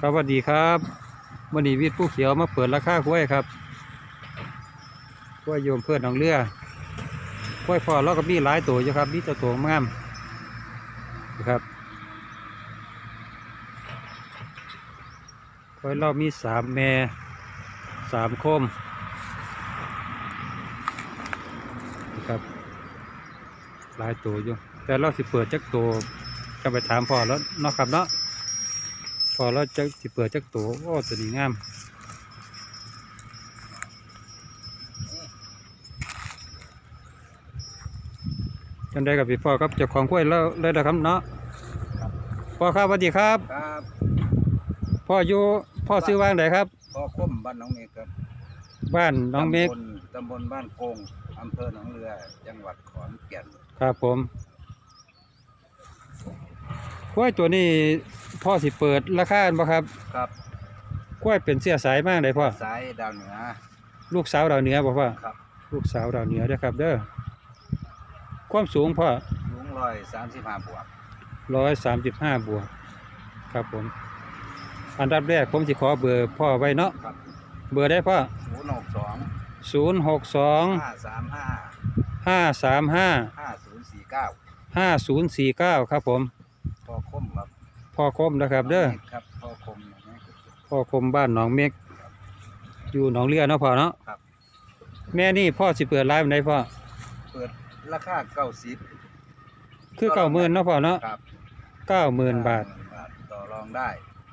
ครับสวัสดีครับวันนี้วิทย์ผู้เขียวมาเปิดราคากล้วยครับกล้วยโยมเพื่อนน้องเรือกล้วยพอเราก็มีหลายตัวอยู่ครับมีตัวโตงามนะครับกล้วยเรามีสามแม่สามโคมนะครับหลายตัวอยู่แต่เราสิเปิดจักตัวก็ไปถามพ่อแล้วเนาะครับเนาะ พอเราจะสิเปิดจักตัวโอ้ตัวนี้งามกันได้กับพี่พ่อครับเจ้าของกล้วยแล้วเลยนะครับเนาะพ่อครับสวัสดีครับ ครับพ่ออยู่พ่อซื้อว่างไหนครับพ่อคมบ้านหน้องเมฆครับบ้านน้องเมฆตำบลตำบลบ้านโกงอำเภอหนองเรือ จังหวัดขอนแก่นครับผมกล้วยตัวนี้ พ่อสิเปิดราคาบ่ครับครับกล้วยเป็นเสียสายมากเลยพ่อสายดาวเหนือ ลูกสาวดาวเหนือบอกว่าครับ ลูกสาวดาวเหนือเด้อครับ เด้อความสูงพ่อลุงร้อยสามสิบห้าบวกร้อยสามสิบห้าบวกครับผม อันดับแรกผมจะขอเบอร์พ่อไว้เนาะครับเบอร์ได้พ่อศูนย์หกสองศูนย์หกสองห้าสามห้าห้าสามห้าห้าศูนย์สี่เก้าห้าศูนย์สี่เก้าครับผมพ่อคมครับ พ่อคมนะครับ เด้อหนงมฆครับพ่อคมหนองเมฆพ่อคมบ้านหนองเม็กอยู่หนองเรือเนาะพ่อเนาะครับ แม่นี่พ่อสิเปิดร้านไหนพ่อเปิดราคาเก้าสิบคือเก้าหมื่นเนาะพ่อเนาะครับเก้าหมื่นบาทบาทต่อรองได้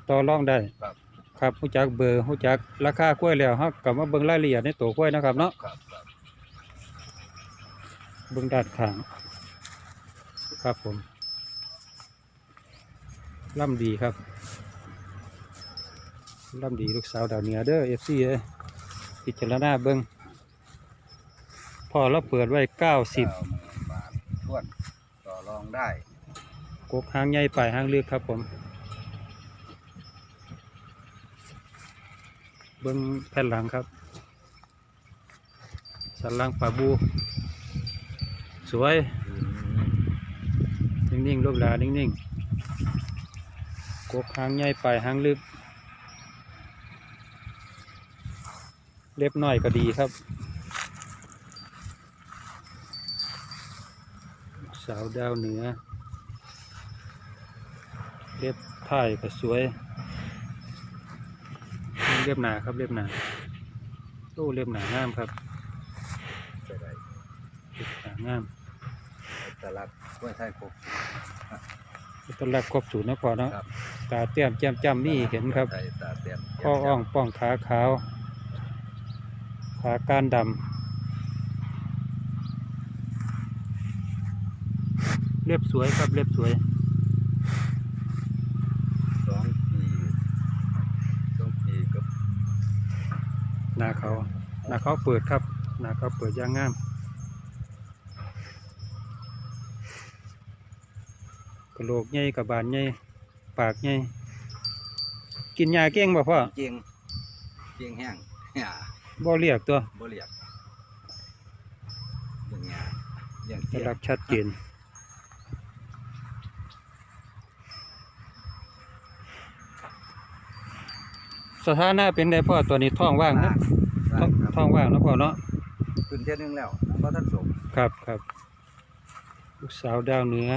ต่อรองได้ครับครับหู้จักเบอร์หู้จักราคากล้วยแล้วเฮากลับมาเบิ่งรายละเอียดในตัวกล้วยนะครับเนาะครับครับเบื้องด้านข้างครับผม ล่ำดีครับล่ำดีลูกสาวดาวเหนือเด้อเอฟซีเอ้ยพิจารณาเบิ้งพอเราเปิดไว้เก้าสิบเก้าหมื่นบาททวนต่อรองได้กกหางใหญ่ปลายหางเลือกครับผมเบิ้งแผ่นหลังครับ สันหลังปลาบู สวย นิ่งๆรูปหลานิ่งๆ กกหางใหญ่ปลายหางลึก เล็บน้อยก็ดีครับ สาวดาวเหนือ เล็บถ่ายก็สวย เล็บหนาครับเล็บหนาโอ้เล็บหนางามครับใช่ได้เล็บหนางามตลาดกล้วยไทยครบ ต้นรับครบสูตรนะพอเนาะครับ ตาเตี้ยมแจ่มจำนี่เห็นครับไทยตาเตียมข้ออ่องป้องขาขาว ขาก้านดำเล็บสวยครับเล็บสวย สองปีสองปีกับหน้าเขาหน้าเขาเปิดครับหน้าเขาเปิดอย่างงาม กระโหลกใหญ่กับบานใหญ่ปากใหญ่กินยาเก่งบ่พ่อเจียงเจียงแห้งหญ้าบ่เรียกตัวบ่เรียกเลี้ยงหญ้าเลี้ยงสเตี้ยลักชัดเจนสถานะเป็นไดพ่อตัวนี้ท้องว่างนะท้องท้องว่างเนาะพ่อเนาะขึ้นเที่ยนึงแล้วน้ำบ่ท่านสมครับครับลูกสาวดาวเหนือ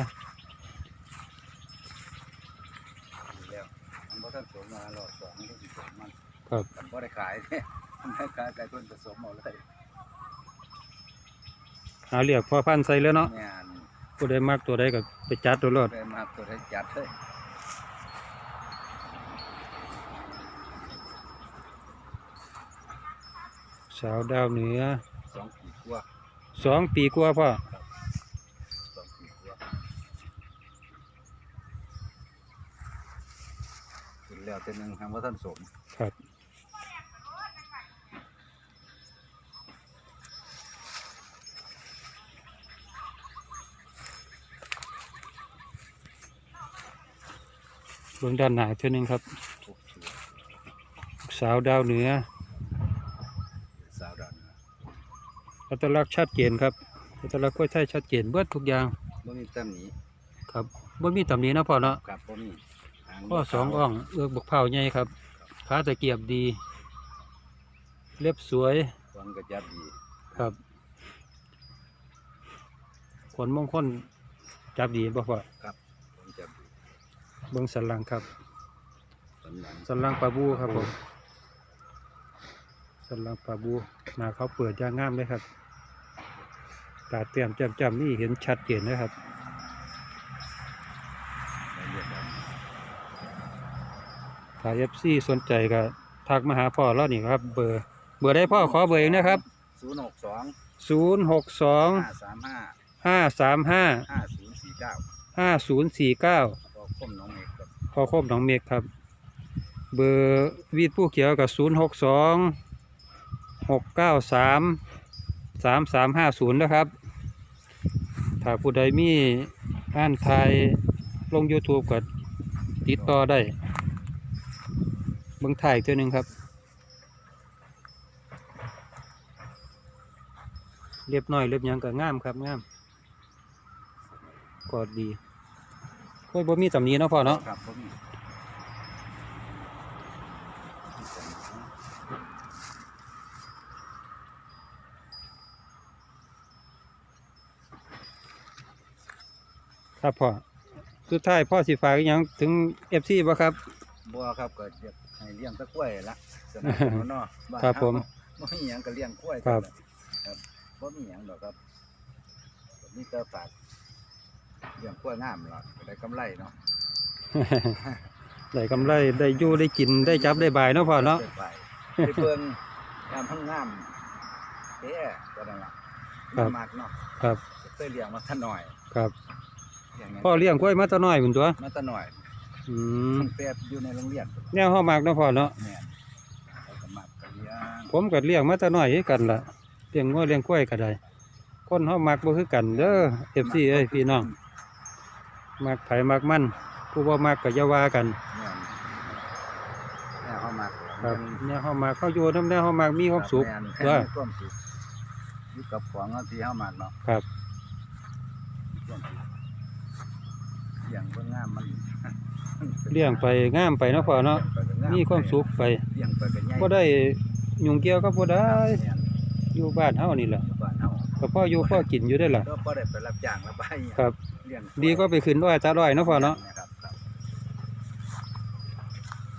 แล้วน้ำบ่ ท่านสมมารอบสองที่สิสมมันครับมันบ่ได้ขายเด้มันได้ขายไก่เพิ่นผสมเอาเลยหาเรียกพ่อพันธุ์ใส่แล้วเนาะแม่นผู้ใดมักตัวใดก็ไปจัดตัวรถได้มาตัวได้จัดเลยสาวดาวเหนือสองปีกว่าสองปีกว่าพ่อสองปีกว่าขึ้น แล้วแต่หนึงทางบ่ท่านสมครับเบื้องด้านหน้าเท่านึงครับทุกชื่อลูกสาวดาวเหนือ สาวดันนะอัตลักษณ์ชัดเจนครับอัตลักษณ์กล้วยไทยชัดเจนเบิดทุกอย่างบ่มีตำหนิครับบ่มีตำหนินะพ่อเนาะครับบ่มีหาง ข้อสองอ่องเอือกบกเผาใหญ่ครับขาตะเกียบดี เล็บสวยขนก็จับดีครับขนมงคลจับดีบ่พ่อครับขนจับดีเบิ่งสันหลังครับขนหลังสันหลังปลาบูครับผมสันหลังปลาบูหน้าเขาเปิดอย่างงามเลยครับตาเตรียมจำจำนี่เห็นชัดเจนนะครับ ถ้าเอฟซีสนใจก็ทักมาหาพ่อแล้วนี่ครับ เบอร์เบอร์ได้พ่อขอเบอร์เองนะครับศูนย์หกสองศูนย์หกสองห้าสามห้าห้าสามห้าห้าศูนย์สี่เก้าห้าศูนย์สี่เก้าก็คมน้องเอกครับพอครบหนองเมฆครับ เบอร์วีดผู้เขียวกับศูนย์หกสองหกเก้าสามสามสามห้าศูนย์นะครับ ถ้าผู้ใดมีอ่านไทยลง YouTube ก็ติดต่อได้ เบิ่งถ่ายอีกตัวหนึ่งครับ เรียบน้อยเรียบยังก็งามครับงามกอดดีโอ้ยบ่มีตำนี้เนาะพ่อเนาะครับผมครับพ่อ สุดท้ายพ่อสิฝากอิหยังถึงเอฟซีบ่ครับ บัวครับก็จะ ให้เลี้ยงตะกล้วยละสมัยก่อนเนาะานครับผมเฮาบ่มีหยังก็เลี้ยงกล้วยครับ ครับบ่มีหยังดอกครับก็มีแต่ฝากเลี้ยงกล้วยงามล่ะก็ได้กำไรเนาะได้กำไรได้อยู่ได้กินได้จับได้บายเนาะพ่อเนาะได้ไปไปเบิ่งงามทั้งงามเด้ก็นั่นล่ะครับ มากเนาะครับ เคยเลี้ยงมาท่าน้อยครับเลี้ยงไงพ่อเลี้ยงกล้วยมาแตะน้อยพุ่นตัว มาท่าน้อย อืมตั้งแต่อยู่ในโรงเรียนแนวเฮามักเนาะพ่อเนาะแม่นเขาก็มักก็เลี้ยงผมก็เลี้ยงมาแตะน้อยคือกันล่ะเลี้ยงงัวเลี้ยงกล้วยก็ได้ คนเฮามักบ่คือกันเด้อ FC เอ้ยพี่น้องมักไผมักมันผู้บ่มักก็อย่าว่ากันแม่นแม่เขามักครับแนวเฮามักเขาอยู่นำแนวเฮามักมีความสุขแม่นเด้อมีความสุขอยู่กับของเอาที่เฮามักเนาะครับ มีความสุขเลี้ยงเบิ่งงามมัน เลี้ยงไปงามไปเนาะพ่อเนาะเลี้ยงไปก็งมีความสุขไปเลี้ยงไปก็ใหญ่บ่ได้ยุ่งเกี่ยวกับบ่ได้แม่นอยู่บ้านเฮานี่แหละอยู่บ้านเฮาก็พ่ออยู่พ่อกินอยู่ได้อล่ะก็บ่ได้ไปรับจ้างรับใบครับเลี้ยงดีก็ไปขึ้นด้อยตาด้อยเนาะพ่อเนาะครับครับ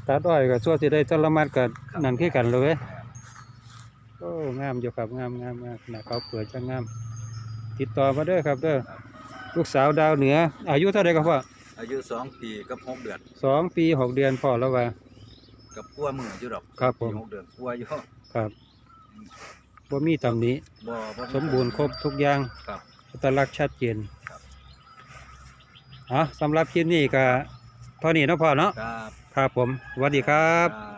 ตาด้อยก็ชั่วสิได้ตละมัดก็นั่นคือกันเลยเว้ยแม่นโอ้งามอยู่ครับงามงามมากนะเขาเปิดจังงาม ติดต่อมาเด้อครับเด้อลูกสาวดาวเหนือ อายุเท่าใดครับพ่อ อายุสองปีกับหกเดือนสองปีหกเดือนพ่อแล้วว่า กับกลัวมืออยู่ดอกครับผมปีหกเดือนกลัวอยู่ครับบ่มีตำหนิบ่บ่สมบูรณ์ครบทุกอย่างครับ อัตลักษณ์ชัดเจนครับอะสำหรับคลิปนี้ก็เท่านี้เนาะพ่อเนาะครับครับผมสวัสดีครับครับ